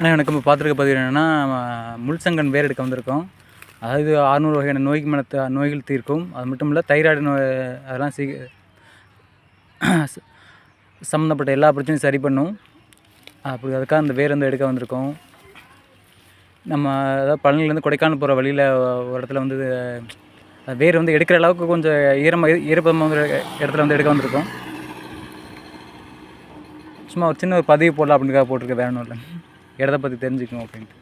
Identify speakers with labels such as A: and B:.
A: ஆனால் எனக்கு இப்போ பார்த்துருக்க பதிவு என்னென்னா முள்சங்கன் வேர் எடுக்க வந்திருக்கோம். அதாவது அறுநூறு வகையான நோய்க்கு மேலே த- நோய்கள் தீர்க்கும். அது மட்டும் இல்லை தைராய்டு நோய் அதெல்லாம் சீ சம்மந்தப்பட்ட எல்லா பிரச்சனையும் சரி பண்ணும். அப்படி அதுக்காக அந்த வேர் வந்து எடுக்க வந்திருக்கோம். நம்ம அதாவது பழனிலேருந்து கொடைக்கானல் போகிற வழியில் ஒரு இடத்துல வந்து வேர் வந்து எடுக்கிற அளவுக்கு கொஞ்சம் ஈரமாக ஈரப்பதமாக இடத்துல வந்து எடுக்க வந்திருக்கோம். சும்மா ஒரு சின்ன ஒரு பதிவு போடலாம் அப்படின்னுக்காக போட்டிருக்க வேற ஒன்றும் இல்லை. இடத்த பற்றி தெரிஞ்சுக்கணும் அப்படின்ட்டு.